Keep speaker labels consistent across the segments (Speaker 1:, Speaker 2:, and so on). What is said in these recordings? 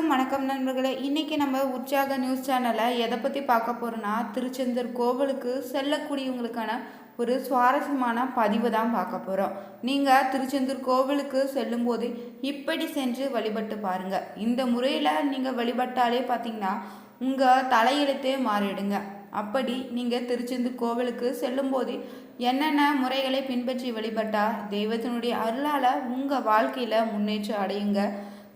Speaker 1: அனைவருக்கும் வணக்கம் நண்பர்களே. இன்றைக்கி நம்ம உற்சாக நியூஸ் சேனலை எதை பற்றி பார்க்க போகிறோன்னா திருச்செந்தூர் கோவிலுக்கு செல்லக்கூடியவங்களுக்கான ஒரு சுவாரஸ்யமான பதிவு தான் பார்க்க போகிறோம் நீங்கள் திருச்செந்தூர் கோவிலுக்கு செல்லும்போது இப்படி சென்று வழிபட்டு பாருங்கள் இந்த முறையில் நீங்கள் வழிபட்டாலே பார்த்தீங்கன்னா உங்கள் தலையெழுத்தே மாறிடுங்க. அப்படி நீங்கள் திருச்செந்தூர் கோவிலுக்கு செல்லும்போது என்னென்ன முறைகளை பின்பற்றி வழிபட்டால் தெய்வத்தினுடைய அருளால் உங்கள் வாழ்க்கையில் முன்னேற்றம் அடையுங்க.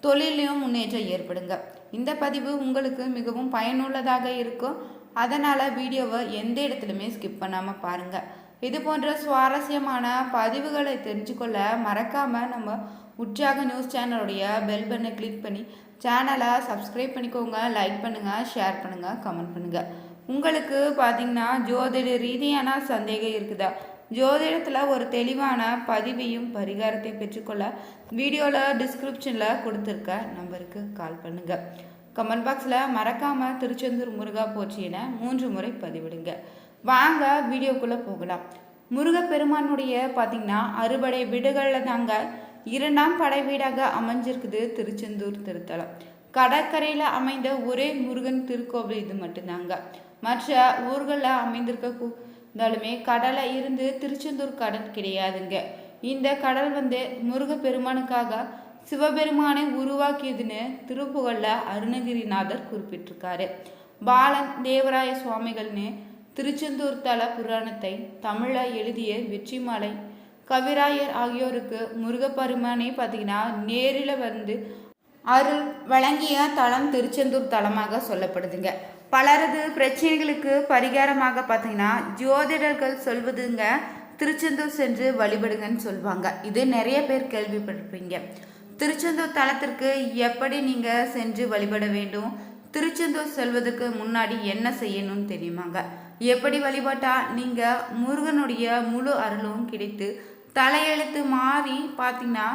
Speaker 1: தொழிலையும் முன்னேற்றம் ஏற்படுங்க. இந்த பதிவு உங்களுக்கு மிகவும் பயனுள்ளதாக இருக்கும். அதனால் வீடியோவை எந்த இடத்துலையுமே ஸ்கிப் பண்ணாமல் பாருங்கள் இது போன்ற சுவாரஸ்யமான பதிவுகளை தெரிஞ்சுக்கொள்ள மறக்காமல் நம்ம உற்சாக நியூஸ் சேனலுடைய பெல் பட்டனை கிளிக் பண்ணி சேனலை சப்ஸ்கிரைப் பண்ணிக்கோங்க. லைக் பண்ணுங்கள் ஷேர் பண்ணுங்கள் கமெண்ட் பண்ணுங்கள் உங்களுக்கு பார்த்தீங்கன்னா ஜோதிட ரீதியான சந்தேகம் இருக்குதா? ஜோதிடத்தில் ஒரு தெளிவான பதிவையும் பரிகாரத்தையும் பெற்றுக்கொள்ள வீடியோவில் டிஸ்கிரிப்ஷனில் கொடுத்துருக்க நம்பருக்கு கால் பண்ணுங்கள் கமெண்ட் பாக்ஸில் மறக்காமல் திருச்செந்தூர் முருகா போற்றியன மூன்று முறை பதிவிடுங்க. வாங்க வீடியோக்குள்ளே போகலாம். முருகப்பெருமானுடைய பார்த்திங்கன்னா அறுபடை வீடுகளில் தாங்க இரண்டாம் படை வீடாக அமைஞ்சிருக்குது திருச்செந்தூர் திருத்தலம். கடற்கரையில் அமைந்த ஒரே முருகன் திருக்கோவில் இது மட்டும்தாங்க. மற்ற ஊர்களில் அமைந்திருக்க இருந்தாலுமே கடலை இருந்து திருச்செந்தூர் கடல் கிடையாதுங்க. இந்த கடல் வந்து முருகப்பெருமானுக்காக சிவபெருமானை உருவாக்கியதுன்னு திருப்புகழில் அருணகிரிநாதர் குறிப்பிட்டிருக்காரு. பாலன் தேவராய சுவாமிகள்னு திருச்செந்தூர் தல புராணத்தை தமிழில் எழுதிய வெற்றிமாலை கவிராயர் ஆகியோருக்கு முருகப்பெருமானே பார்த்தீங்கன்னா நேரில் வந்து அருள் வழங்கிய தலம் திருச்செந்தூர் தலமாக சொல்லப்படுதுங்க. பலரது பிரச்சனைகளுக்கு பரிகாரமாக பார்த்தீங்கன்னா ஜோதிடர்கள் சொல்வதுங்க திருச்செந்தூர் சென்று வழிபடுங்கன்னு சொல்லுவாங்க இது நிறைய பேர் கேள்விப்பட்டிருப்பீங்க. திருச்செந்தூர் தலத்திற்கு எப்படி நீங்கள் சென்று வழிபட வேண்டும்? திருச்செந்தூர் செல்வதற்கு முன்னாடி என்ன செய்யணும்னு தெரியுமாங்க? எப்படி வழிபட்டால் நீங்கள் முருகனுடைய முழு அருளும் கிடைத்து தலையெழுத்து மாறி பார்த்தீங்கன்னா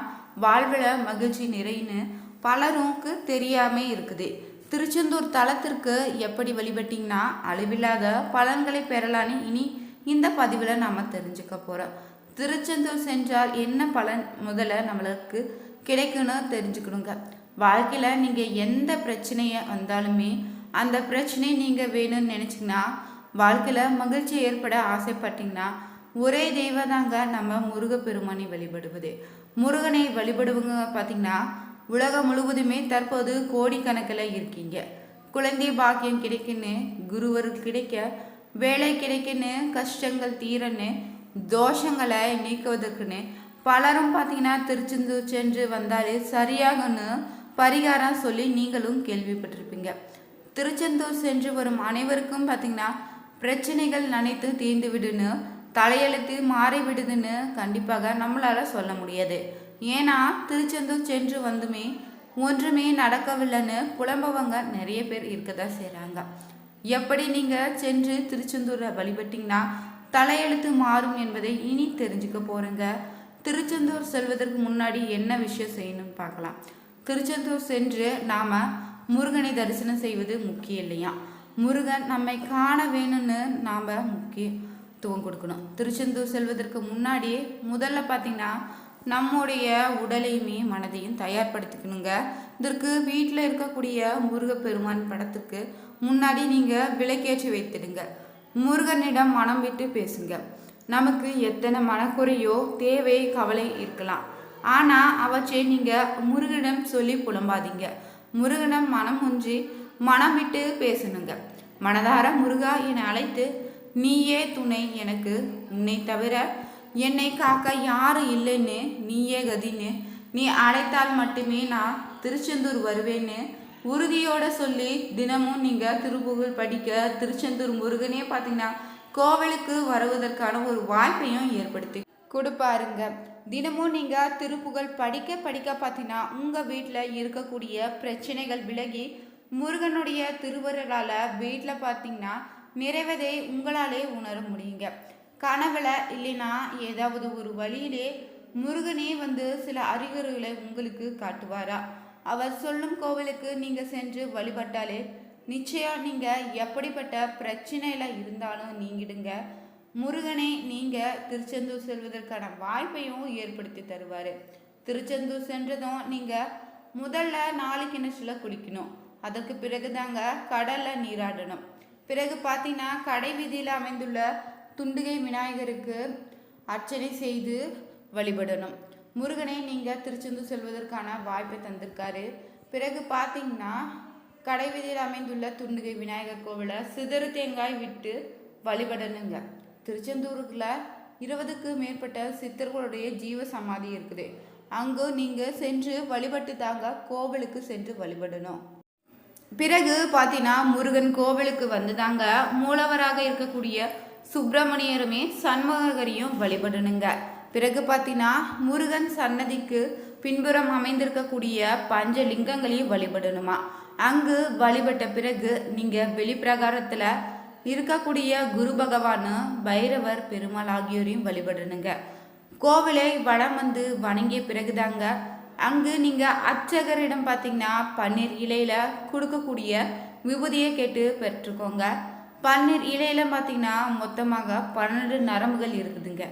Speaker 1: வாழ்வில் மகிழ்ச்சி நிறைன்னு பலருக்கு தெரியாமல் இருக்குது. திருச்செந்தூர் தலத்திற்கு எப்படி வழிபட்டிங்கன்னா அழிவில்லாத பலன்களை பெறலான்னு இனி இந்த பதிவில் நாம் தெரிஞ்சுக்க போகிறோம் திருச்செந்தூர் சென்றால் என்ன பலன் முதல்ல நம்மளுக்கு கிடைக்குன்னு தெரிஞ்சுக்கணுங்க. வாழ்க்கையில் நீங்கள் எந்த பிரச்சனையை வந்தாலுமே அந்த பிரச்சனை நீங்கள் வேணும்னு நினச்சிங்கன்னா வாழ்க்கையில் மகிழ்ச்சி ஏற்பட ஆசைப்பட்டிங்கன்னா ஒரே தெய்வம் தாங்க நம்ம முருகப்பெருமானை வழிபடுவது. முருகனை வழிபடுவங்க பார்த்தீங்கன்னா உலகம் முழுவதுமே தற்போது கோடிக்கணக்கில் இருக்கீங்க. குழந்தை பாக்கியம் கிடைக்குன்னு குருவர் கிடைக்க வேலை கிடைக்குன்னு கஷ்டங்கள் தீரன்னு தோஷங்களை நீக்குவதற்குன்னு பலரும் பார்த்தீங்கன்னா திருச்செந்தூர் சென்று வந்தாலே சரியாகன்னு பரிகாரம் சொல்லி நீங்களும் கேள்விப்பட்டிருப்பீங்க. திருச்செந்தூர் சென்று வரும் அனைவருக்கும் பார்த்தீங்கன்னா பிரச்சனைகள் நினைத்து தீர்ந்து விடுன்னு தலையெழுத்து மாறிவிடுதுன்னு கண்டிப்பாக நம்மளால் சொல்ல முடியாது. ஏன்னா திருச்செந்தூர் சென்று வந்துமே ஒன்றுமே நடக்கவில்லைன்னு புலம்பவங்க நிறைய பேர் இருக்க தான் செய்கிறாங்க எப்படி நீங்கள் சென்று திருச்செந்தூரை வழிபட்டிங்கன்னா தலையெழுத்து மாறும் என்பதை இனி தெரிஞ்சுக்க போகிறேங்க திருச்செந்தூர் செல்வதற்கு முன்னாடி என்ன விஷயம் செய்யணும்னு பார்க்கலாம். திருச்செந்தூர் சென்று நாம் முருகனை தரிசனம் செய்வது முக்கியம் இல்லையா? முருகன் நம்மை காண வேணும்னு நாம் முக்கியம் முக்கியத்துவம் கொடுக்கணும். திருச்செந்தூர் செல்வதற்கு முன்னாடியே முதல்ல பார்த்திங்கன்னா நம்முடைய உடலையுமே மனதையும் தயார்படுத்திக்கணுங்க. இதற்கு வீட்டில் இருக்கக்கூடிய முருகப்பெருமான் படத்துக்கு முன்னாடி நீங்கள் விளக்கேற்றி வைத்திடுங்க. முருகனிடம் மனம் விட்டு பேசுங்க. நமக்கு எத்தனை மனக்குறையோ தேவை கவலை இருக்கலாம். ஆனால் அவற்றை நீங்கள் முருகனிடம் சொல்லி புலம்பாதீங்க. முருகனிடம் மனம் ஒன்றி மனம் விட்டு பேசணுங்க. மனதார முருகா என அழைத்து நீயே துணை எனக்கு உன்னை தவிர என்னை காக்க யாரும் இல்லைன்னு நீயே கதின்னு. நீ அழைத்தால் மட்டுமே நான் திருச்செந்தூர் வருவேன்னு. உறுதியோட சொல்லி தினமும் நீங்கள் திருப்புகழ் படிக்க திருச்செந்தூர் முருகனே பார்த்தீங்கன்னா கோவிலுக்கு வருவதற்கான ஒரு வாய்ப்பையும் ஏற்படுத்தி கொடுப்பாருங்க. தினமும் நீங்கள் திருப்புகழ் படிக்க படிக்க பார்த்தீங்கன்னா உங்கள் வீட்டில் இருக்கக்கூடிய பிரச்சனைகள் விலகி முருகனுடைய திருவருளால் வீட்டில் பார்த்தீங்கன்னா நிறைவதை உங்களாலே உணர முடியுங்க. கனவுல இல்லைன்னா ஏதாவது ஒரு வழியிலே முருகனே வந்து சில அறிகுறிகளை உங்களுக்கு காட்டுவாரா? அவர் சொல்லும் கோவிலுக்கு நீங்கள் சென்று வழிபட்டாலே நிச்சயம் நீங்கள் எப்படிப்பட்ட பிரச்சனையில் இருந்தாலும் நீங்கிடுங்க. முருகனே நீங்கள் திருச்செந்தூர் செல்வதற்கான வாய்ப்பையும் ஏற்படுத்தி தருவார். திருச்செந்தூர் சென்றதும் நீங்கள் முதல்ல நாளைக்கு கிணற்றுல குளிக்கணும். அதற்கு பிறகு தாங்க கடலில் நீராடணும். பிறகு பார்த்தீங்கன்னா கடை வீதியில் அமைந்துள்ள துண்டுகை விநாயகருக்கு அர்ச்சனை செய்து வழிபடணும். முருகனை நீங்கள் திருச்செந்தூர் செல்வதற்கான வாய்ப்பை தந்திருக்காரு. பிறகு பார்த்தீங்கன்னா கடை வீதியில் அமைந்துள்ள துண்டுகை விநாயகர் கோவிலை சிதறு தேங்காய் விட்டு வழிபடணுங்க. திருச்செந்தூருக்குள்ள இருபதுக்கு மேற்பட்ட சித்தர்களுடைய ஜீவ சமாதி இருக்குது. அங்கு நீங்கள் சென்று வழிபட்டு தாங்க கோவிலுக்கு சென்று வழிபடணும். பிறகு பார்த்தீங்கன்னா முருகன் கோவிலுக்கு வந்து தாங்க மூலவராக இருக்கக்கூடிய சுப்பிரமணியருமே சண்முகரையும் வழிபடணுங்க. பிறகு பார்த்தீங்கன்னா முருகன் சன்னதிக்கு பின்புறம் அமைந்திருக்கக்கூடிய பஞ்ச லிங்கங்களையும் வழிபடணுமா. அங்கு வழிபட்ட பிறகு நீங்கள் வெளிப்பிரகாரத்தில் இருக்கக்கூடிய குரு பகவான் பைரவர் பெருமாள் ஆகியோரையும் வழிபடணுங்க. கோவிலை வளம் வந்து வணங்கிய பிறகுதாங்க அங்கு நீங்கள் அர்ச்சகரிடம் பார்த்தீங்கன்னா பன்னீர் இலையில் கொடுக்கக்கூடிய விபூதியை கேட்டு பெற்றுக்கோங்க. பன்னீர் இலையில பார்த்தீங்கன்னா மொத்தமாக பன்னெண்டு நரம்புகள் இருக்குதுங்க.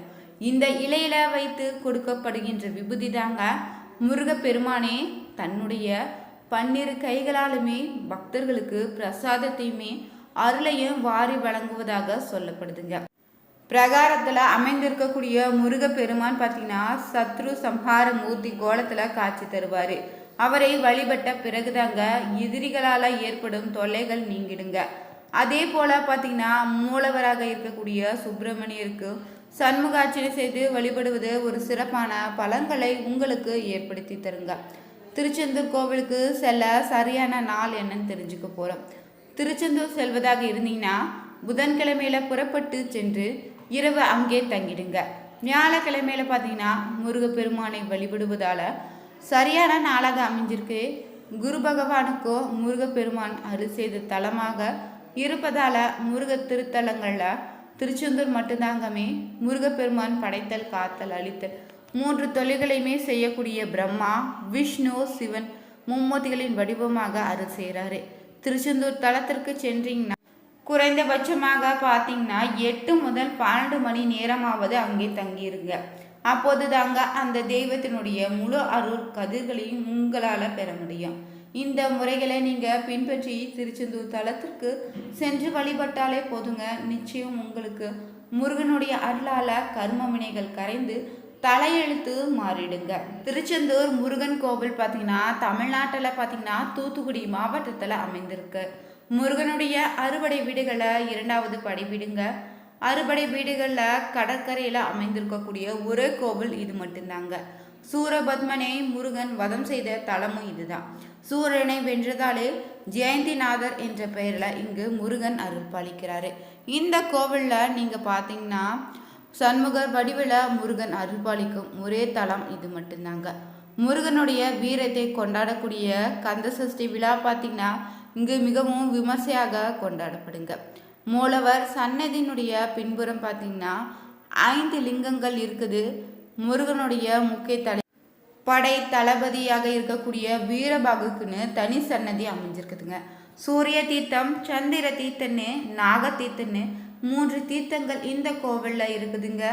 Speaker 1: இந்த இலையில வைத்து கொடுக்கப்படுகின்ற விபூதி தாங்க முருகப்பெருமானே தன்னுடைய பன்னிரு கைகளாலுமே பக்தர்களுக்கு பிரசாதத்தையுமே அருளையும் வாரி வழங்குவதாக சொல்லப்படுதுங்க. பிரகாரத்தில் அமைந்திருக்கக்கூடிய முருகப்பெருமான் பார்த்தீங்கன்னா சத்ரு சம்ஹார மூர்த்தி கோலத்தில் காட்சி தருவார். அவரை வழிபட்ட பிறகுதாங்க எதிரிகளால் ஏற்படும் தொல்லைகள் நீங்கிடுங்க. அதே போல் பார்த்தீங்கன்னா மூலவராக இருக்கக்கூடிய சுப்பிரமணியருக்கு சண்முகாட்சியை செய்து வழிபடுவது ஒரு சிறப்பான பலன்களை உங்களுக்கு ஏற்படுத்தி தருங்க. திருச்செந்தூர் கோவிலுக்கு செல்ல சரியான நாள் என்னன்னு தெரிஞ்சுக்க போகிறோம் திருச்செந்தூர் செல்வதாக இருந்தீங்கன்னா புதன்கிழமையில் புறப்பட்டு சென்று இரவு அங்கே தங்கிடுங்க. வியாழக்கிழமையில் பார்த்தீங்கன்னா முருகப்பெருமானை வழிபடுவதால் சரியான நாளாக அமைஞ்சிருக்கு. குரு பகவானுக்கோ முருகப்பெருமான் அருள் செய்த தலமாக இருப்பதால் முருக திருத்தலங்களில் திருச்செந்தூர் மட்டும்தாங்கமே முருகப்பெருமான் படைத்தல் காத்தல் அழித்தல் மூன்று தொழில்களையுமே செய்யக்கூடிய பிரம்மா விஷ்ணு சிவன் மும்மூர்த்திகளின் வடிவமாக அருள் செய்கிறாரு திருச்செந்தூர் தலத்திற்கு சென்றீங்கன்னா குறைந்தபட்சமாக பார்த்தீங்கன்னா எட்டு முதல் பன்னெண்டு மணி நேரமாவது அங்கே தங்கியிருங்க. அப்போது தாங்க அந்த தெய்வத்தினுடைய முழு அருள் கதிர்களையும் உங்களால் பெற முடியும். இந்த முறைகளை நீங்கள் பின்பற்றி திருச்செந்தூர் தலத்திற்கு சென்று வழிபட்டாலே போதுங்க. நிச்சயம் உங்களுக்கு முருகனுடைய அருளால் கர்ம வினைகள் கரைந்து தலையெழுத்து மாறிடுங்க. திருச்செந்தூர் முருகன் கோவில் பார்த்தீங்கன்னா தமிழ்நாட்டில் பார்த்தீங்கன்னா தூத்துக்குடி மாவட்டத்தில் அமைந்திருக்கு. முருகனுடைய அறுபடை வீடுகளை இரண்டாவது படை வீடுங்க. அறுபடை வீடுகளில் கடற்கரையில் அமைந்திருக்கக்கூடிய ஒரே கோவில் இது மட்டும்தாங்க. சூரபத்மனை முருகன் வதம் செய்த தலமும் இதுதான். சூரனை வென்றதாலே ஜெயந்திநாதர் என்ற பெயரில் இங்கு முருகன் அருள்பாலிக்கிறாரு. இந்த கோவிலில் நீங்கள் பார்த்தீங்கன்னா சண்முகர் வடிவில் முருகன் அருள்பாலிக்கும் ஒரே தலம் இது மட்டும்தாங்க. முருகனுடைய வீரத்தை கொண்டாடக்கூடிய கந்த சஷ்டி விழா பார்த்தீங்கன்னா இங்கு மிகவும் விமர்சையாக கொண்டாடப்படுங்க. மூலவர் சன்னதியினுடைய பின்புறம் பார்த்தீங்கன்னா ஐந்து லிங்கங்கள் இருக்குது. முருகனுடைய முக்கிய தலை படை தளபதியாக இருக்கக்கூடிய வீரபாகுக்குன்னு தனி சன்னதி அமைஞ்சிருக்குதுங்க. சூரிய தீர்த்தம் சந்திர தீர்த்தன்னு நாக தீர்த்தன்னு மூன்று தீர்த்தங்கள் இந்த கோவிலில் இருக்குதுங்க.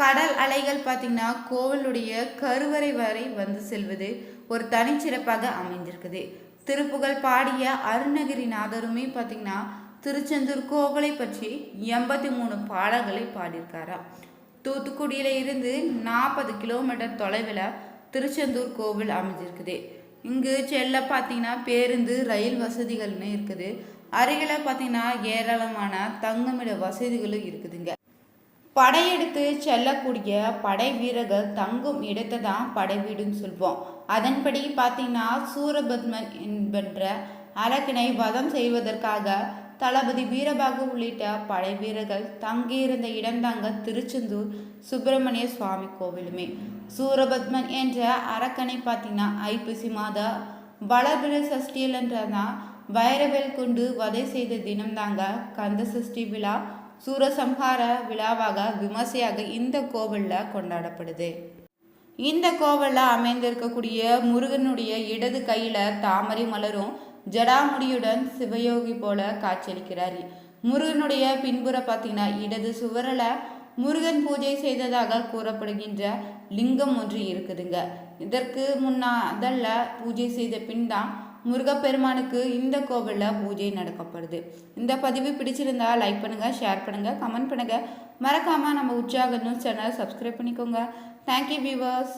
Speaker 1: கடல் அலைகள் பார்த்திங்கன்னா கோவிலுடைய கருவறை வரை வந்து செல்வது ஒரு தனிச்சிறப்பாக அமைஞ்சிருக்குது. திருப்புகழ் பாடிய அருணகிரிநாதருமே பார்த்திங்கன்னா திருச்செந்தூர் கோவிலை பற்றி எண்பத்தி மூணு பாடல்களை பாடியிருக்காரா. தூத்துக்குடியில் இருந்து நாற்பது கிலோமீட்டர் தொலைவில் திருச்செந்தூர் கோவில் அமைஞ்சிருக்குது. இங்கு செல்ல பார்த்தீங்கன்னா பேருந்து ரயில் வசதிகள்னு இருக்குது. அருகில் பார்த்தீங்கன்னா ஏராளமான தங்குமிட வசதிகளும் இருக்குதுங்க. படையெடுத்து செல்லக்கூடிய படை வீரர்கள் தங்கும் இடத்தை தான் படை வீடுன்னு சொல்வோம். அதன்படி பார்த்தீங்கன்னா சூரபத்மன் என்பன்ற அரக்கனை வதம் செய்வதற்காக தளபதி வீரபாகு உள்ளிட்ட படை வீரர்கள் தங்கியிருந்த இடம்தாங்க திருச்செந்தூர் சுப்பிரமணிய சுவாமி கோவிலுமே. சூரபத்மன் என்ற அரக்கனை பார்த்தீங்கன்னா ஐப்பசி மாத சஷ்டியில் என்றனா வைரவேல் கொண்டு வதை செய்த தினம்தாங்க கந்த சஷ்டி விழா சூரசம்ஹார விழாவாக விமர்சையாக இந்த கோவிலில் கொண்டாடப்படுது. இந்த கோவிலில் அமைந்திருக்கக்கூடிய முருகனுடைய இடது கையில் தாமரை மலரும் ஜடாமுடியுடன் சிவயோகி போல காட்சியளிக்கிறார். முருகனுடைய பின்புற பார்த்தீங்கன்னா இடது சுவரில் முருகன் பூஜை செய்ததாக கூறப்படுகின்ற லிங்கம் ஒன்று இருக்குதுங்க. இதற்கு முன்னா அதல்ல பூஜை செய்த பின் தான் முருகப்பெருமானுக்கு இந்த கோவிலில் பூஜை நடக்கப்படுது. இந்த பதிவு பிடிச்சிருந்தா லைக் பண்ணுங்கள் ஷேர் பண்ணுங்கள் கமெண்ட் பண்ணுங்கள் மறக்காமல் நம்ம உற்சாக நியூஸ் சேனலை சப்ஸ்கிரைப் பண்ணிக்கோங்க. Thank you viewers